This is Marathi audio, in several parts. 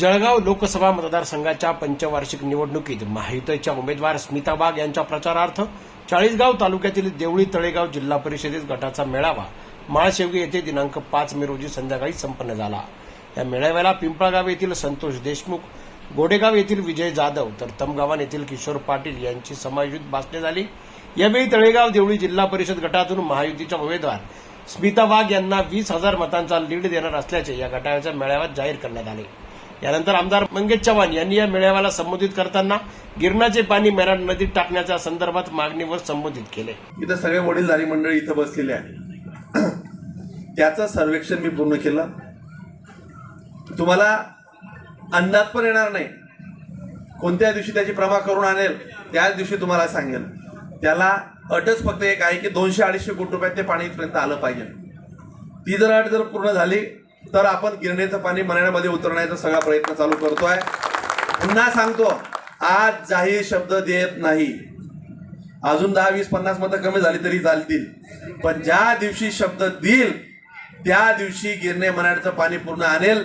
जळगाव लोकसभा मतदारसंघाच्या पंचवार्षिक निवडणुकीत महायुतीच्या उमेदवार स्मिता वाघ यांच्या प्रचारार्थ चाळीसगाव तालुक्यातील देवळी तळेगाव जिल्हा परिषदेत गटाचा मेळावा. माळशेवगी येथे दिनांक पाच मे रोजी संध्याकाळी संपन्न झाला. या मेळाव्याला पिंपळगाव येथील संतोष देशमुख गोडेगाव येथील विजय जाधव तर तमगावान येथील किशोर पाटील यांची समायोजित भाषणे झाली. यावेळी तळेगाव देवळी जिल्हा परिषद गटातून महायुतीच्या उमेदवार स्मिता वाघ यांना वीस हजार मतांचा लीड देणार असल्याचे या गटाच्या मेळाव्यात जाहीर करण्यात आले. यानंतर आमदार मंगेश चव्हाण यांनी या मेळाव्याला संबोधित करताना गिरणाचे पाणी मेराड नदीत टाकण्याच्या संदर्भात मागणीवर संबोधित केले. इथं सगळे वडीलधारी मंडळी इथं बसलेले आहे त्याचं सर्वेक्षण मी पूर्ण केलं. तुम्हाला अंदाज पण येणार नाही. कोणत्या दिवशी त्याची प्रमा करून आणेल त्याच दिवशी तुम्हाला सांगेल. त्याला अटच फक्त एक आहे की दोनशे अडीचशे कोटी रुपयात ते पाणी इथपर्यंत आलं पाहिजे. ती जर अट जर पूर्ण झाली तर आपण गिरणेचं पाणी मनाण्यामध्ये उतरण्याचा सगळा प्रयत्न चालू करतोय. पुन्हा सांगतो आज जाहीर शब्द देत नाही. अजून दहा वीस पन्नास मतं कमी झाली तरी चालतील. पण ज्या दिवशी शब्द देईल त्या दिवशी गिरणे मनाडचं पाणी पूर्ण आणेल.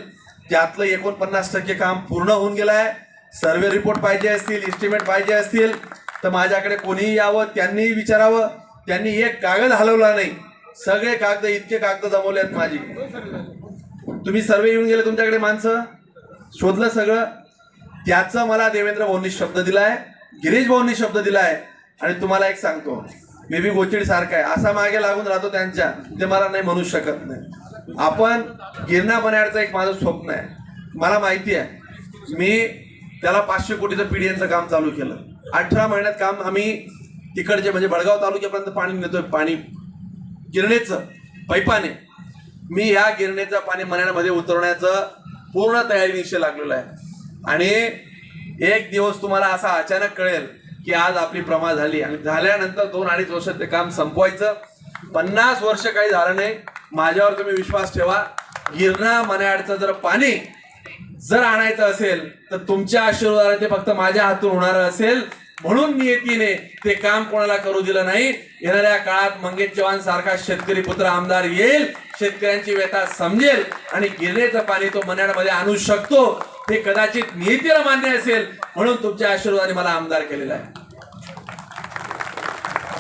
त्यातलं एकोणपन्नास टक्के काम पूर्ण होऊन गेलं आहे सर्वे रिपोर्ट पाहिजे असतील इस्टिमेट पाहिजे असतील तर माझ्याकडे कोणीही यावं त्यांनीही विचारावं. त्यांनी एक कागद हलवला नाही. सगळे कागद इतके कागद जमवले आहेत माझी. तुम्ही सर्वे येऊन गेले तुमच्याकडे माणसं? शोधलं सगळं? त्याचं मला देवेंद्र भाऊंनी शब्द दिलाय गिरीश भाऊंनी शब्द दिलाय आणि तुम्हाला एक सांगतो मे बी गोचिड सारखा आहे. असा मागे लागून राहतो त्यांच्या ते मला नाही म्हणू शकत नाही. आपण गिरणा बनायचं एक माझं स्वप्न आहे. मला माहिती आहे मी त्याला पाचशे कोटीचं पीडीएनचं काम चालू केलं. अठरा महिन्यात काम आम्ही तिकडचे म्हणजे बडगाव तालुक्यापर्यंत पाणी नेतोय पाणी. गिरणेचं पैपाने. मी या गिरणीचं पाणी मण्यामध्ये उतरवण्याचं पूर्ण तयारीनिशी लागलेलो आहे. आणि एक दिवस तुम्हाला असा अचानक कळेल की आज आपली प्रमा झाली. आणि झाल्यानंतर दोन अडीच वर्ष ते काम संपवायचं. पन्नास वर्ष काही झालं नाही. माझ्यावर तुम्ही विश्वास ठेवा. गिरणा मन्याडचं जर पाणी जर आणायचं असेल तर तुमच्या आशीर्वादाने ते फक्त माझ्या हातून होणार असेल. म्हणून नियतीने ते काम कोणाला करू दिलं नाही. येणाऱ्या काळात मंगेश चव्हाण सारखा शेतकरी पुत्र आमदार येईल. शेतकऱ्यांची व्यथा समजेल आणि गिरणेचं पाणी तो मन्याडमध्ये आणू शकतो हे कदाचित नियतीला मान्य असेल म्हणून तुमच्या आशीर्वादाने मला आमदार केलेला आहे.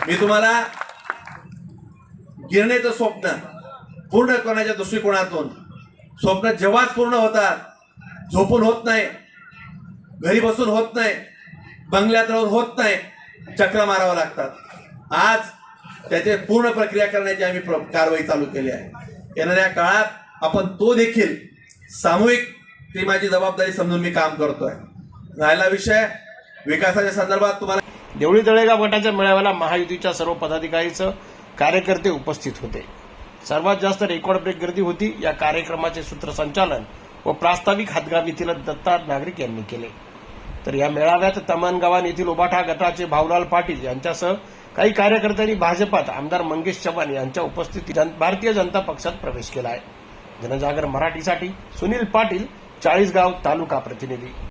मी तुम्हाला गिरणेचं स्वप्न पूर्ण करण्याच्या दृष्टिकोनातून स्वप्न जेव्हाच पूर्ण होतात झोपून होत नाही घरी बसून होत नाही बंगल्यात राहून होत नाही चक्र मारावं लागतात. आज त्याचे पूर्ण प्रक्रिया करण्याची आम्ही प्र- कारवाई चालू केली आहे. येणाऱ्या काळात आपण तो देखील सामूहिक ती माझी जबाबदारी समजून मी काम करतोय. राहिला विषय. विकासाच्या संदर्भात तुम्हाला देवळी तळेगाव गटाच्या मेळाव्याला महायुतीच्या सर्व पदाधिकारीचं कार्यकर्ते उपस्थित होते. सर्वात जास्त रेकॉर्ड ब्रेक गर्दी होती. या कार्यक्रमाचे सूत्रसंचालन व प्रास्ताविक हातगाव येथील दत्ता नागरिक यांनी केले. तर या मेळाव्यात तमनगावान येथील उबाठा गटाचे भाऊलाल पाटील यांच्यासह काही कार्यकर्त्यांनी भाजपात आमदार मंगेश चव्हाण यांच्या उपस्थितीत भारतीय जनता पक्षात प्रवेश केला आहे जनजागर मराठीसाठी सुनील पाटील चाळीसगाव तालुका प्रतिनिधी.